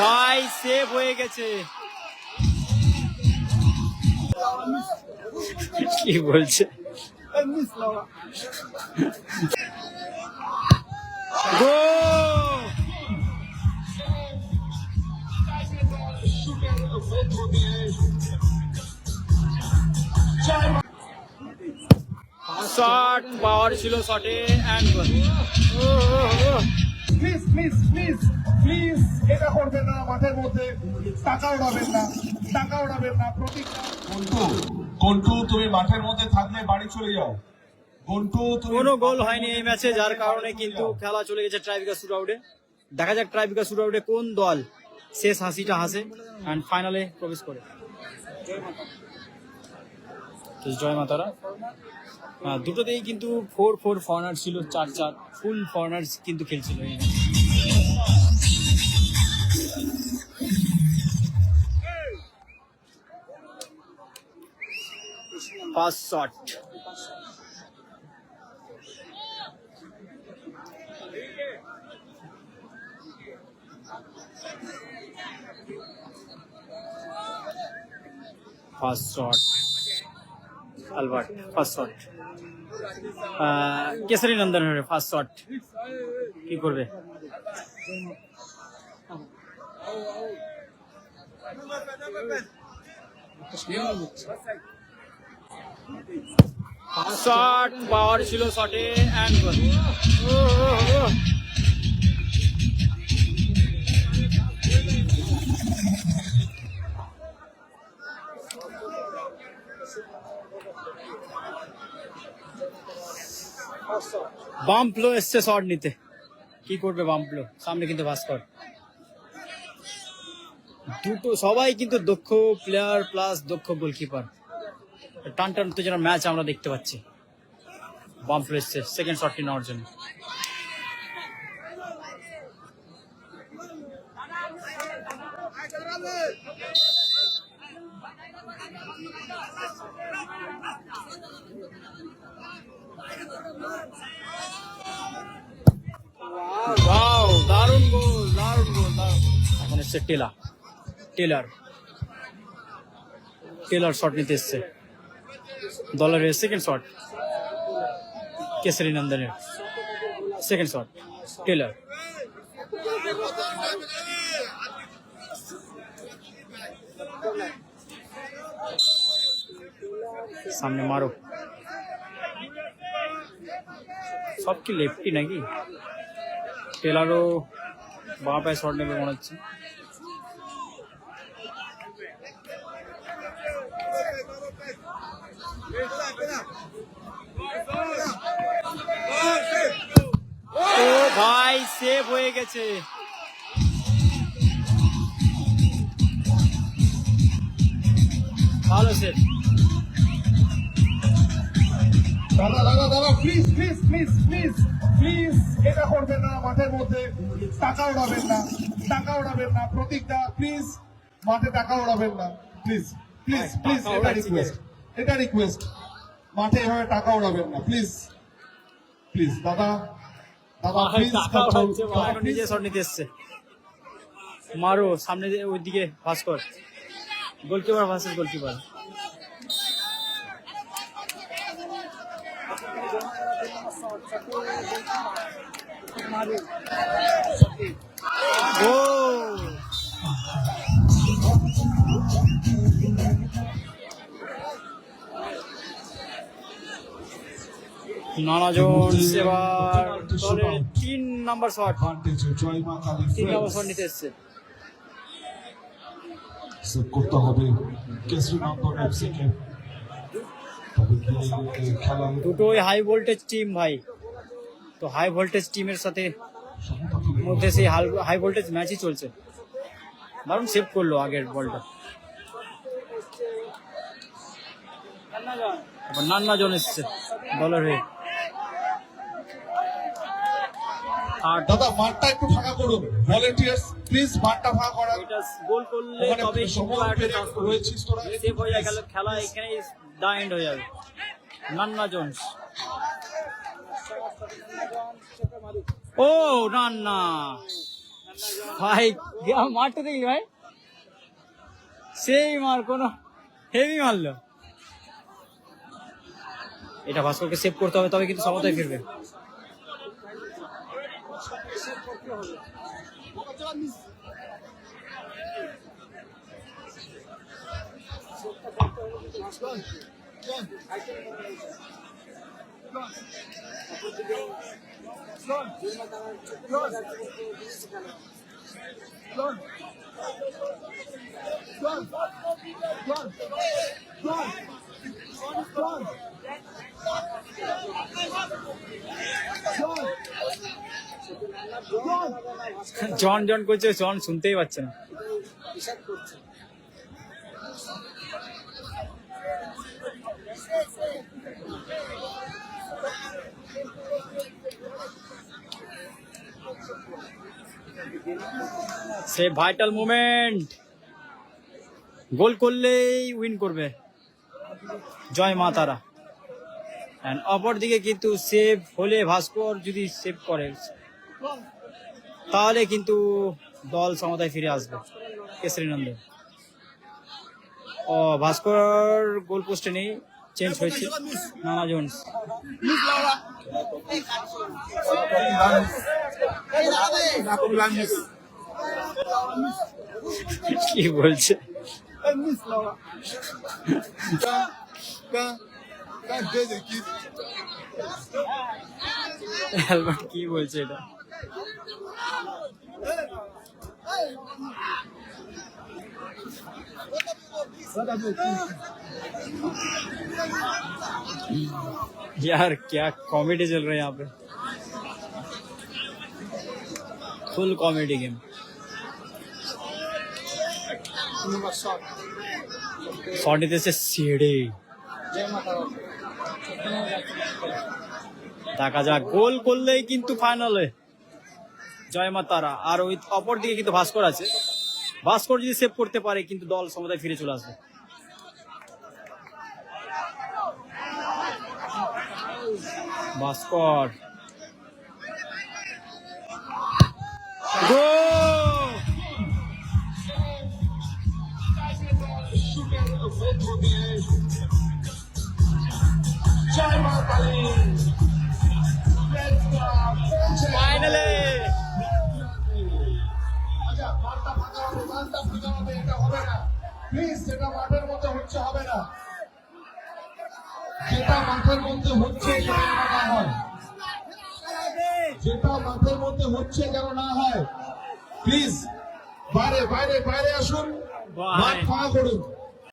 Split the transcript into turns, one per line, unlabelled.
ভাই সেভ হয়ে গেছে। কি বলছে? গো শট পাওয়ার ছিল শটে and
please please please please এটা করবেন না মাঠের মধ্যে টাকা উড়াবেন না টাকা উড়াবেন না প্রতিজ্ঞা। কন্টু কন্টু তুমি মাঠের মধ্যে থাকলে বাড়ি চলে যাও। কন্টু
কোনো গোল হয়নি এই ম্যাচে যার কারণে কিন্তু খেলা চলে গেছে ট্রাইবিকা শুট আউটে দেখা যাক ট্রাইবিকা শুট আউটে কোন দল শেষ হাসিটা হাসে অ্যান্ড ফাইনালে প্রবেশ করে। তো জয় মাতারা। হ্যাঁ, দুটোতেই কিন্তু ফোর ফোর ফর্নার ছিল চার চার ফুল ফর্নার কিন্তু খেলছিল এই first shot first shot Albert first shot Kesari Nandan first shot কি করবে শট পাওয়ার ছিল শটে অ্যান্ড গোল বাম্পলো এসছে শট নিতে। কি করবে বাম্পলো সামনে কিন্তু ভাস্কর দুটো, সবাই কিন্তু দক্ষ প্লেয়ার প্লাস দক্ষ গোলকিপার টান টান উত্তেজনা ম্যাচ আমরা দেখতে পাচ্ছি। বাম্পলো এসছে সেকেন্ড শটটি নেওয়ার জন্য। এখন এসছে টেলা টেলার টেলার শট নিতে এসছে। দলের সেকেন্ড শট কেসারি নন্দনের সেকেন্ড শট টেলার সামনে মারো। সব কি লেফটি নাকি? টেলারও বাঁ পায়ে শট নেবে মনে হচ্ছে। ও ভাই সেভ হয়ে গেছে। ভালো সেভ
দাদা দাদা দাদা please please please please please এটা করবেন না মাঠের মধ্যে টাকা উড়াবেন না টাকা উড়াবেন না প্রতিজ্ঞা প্লিজ মাঠে টাকা উড়াবেন না প্লিজ প্লিজ প্লিজ এটা রিকোয়েস্ট এটা রিকোয়েস্ট মাঠে এভাবে টাকা উড়াবেন না। প্লিজ প্লিজ দাদা। দাদা প্লিজ
নিজে শট নিতে এসছে। মারো সামনে দিয়ে ওইদিকে ভাস্কর। Goalkeeper versus goalkeeper. ও! নানাজন এবার দলের তিন নাম্বার শট। তিন নম্বর শট নিতে এসছে।
করতে হবে
দুটোই হাই ভোল্টেজ টিম ভাই। তো হাই ভোল্টেজ টিমের সাথে মধ্যে সেই হাই ভোল্টেজ ম্যাচই চলছে। দারুণ সেভ করল আগের বলটা নান্না জন এসছে। দলের হয়ে। আর
দাদা মাঠটা একটু ফাঁকা করুন। ভলেন্টিয়ার্স প্লিজ মাঠটা ফাঁকা করা
এটা গোল করলে তবে
সময় রয়েছিস তোরা।
সেভ হয়ে গেল খেলা এখানে দা এন্ড হয়ে যাবে। নান্না জোন্স। ও নান্না। ভাই মারটা দেখলি ভাই? সেই মার কোনো হেভি মারলো। এটা ভাস্করকে সেভ করতে হবে তবে কিন্তু সমতায় ফিরবে। Done. Done. Done. Done. Done. জন জন করছে, জন শুনতেই পাচ্ছে না। সে ভাইটাল মুমেন্ট গোল করলেই উইন করবে। জয় মা তারা। অপরদিকে কিন্তু সেভ হলে ভাস্কর যদি সেভ করে। তাহলে কিন্তু দল সমতায় ফিরে আসবে কেসরি নন্দন ও, ভাস্কর গোল পোস্টে নেই চেঞ্জ হয়েছে। নানা জোন্স কি বলছে? কি বলছে এটা? यार क्या कॉमेडी चल रहा है यहाँ पे फुल कॉमेडी गेम শট দিতেছে সিঁড়ি দেখা যাক গোল করলেই কিন্তু ফাইনালে জয় মা তারা। আর ওই অপর দিকে কিন্তু ভাস্কর আছে। ভাস্কর যদি সেভ করতে পারে, কিন্তু দল সমতায় ফিরে চলে আসবে। ভাস্কর।
হবে এটা হবে না প্লিজ যেটা মাঠের মধ্যে হচ্ছে হবে না যেটা মাঠের মধ্যে হচ্ছে যেন না হয় যেটা মাঠের মধ্যে হচ্ছে যেন না হয় প্লিজ বাইরে বাইরে বাইরে আসুন। মাঠ ফাঁকা করুন।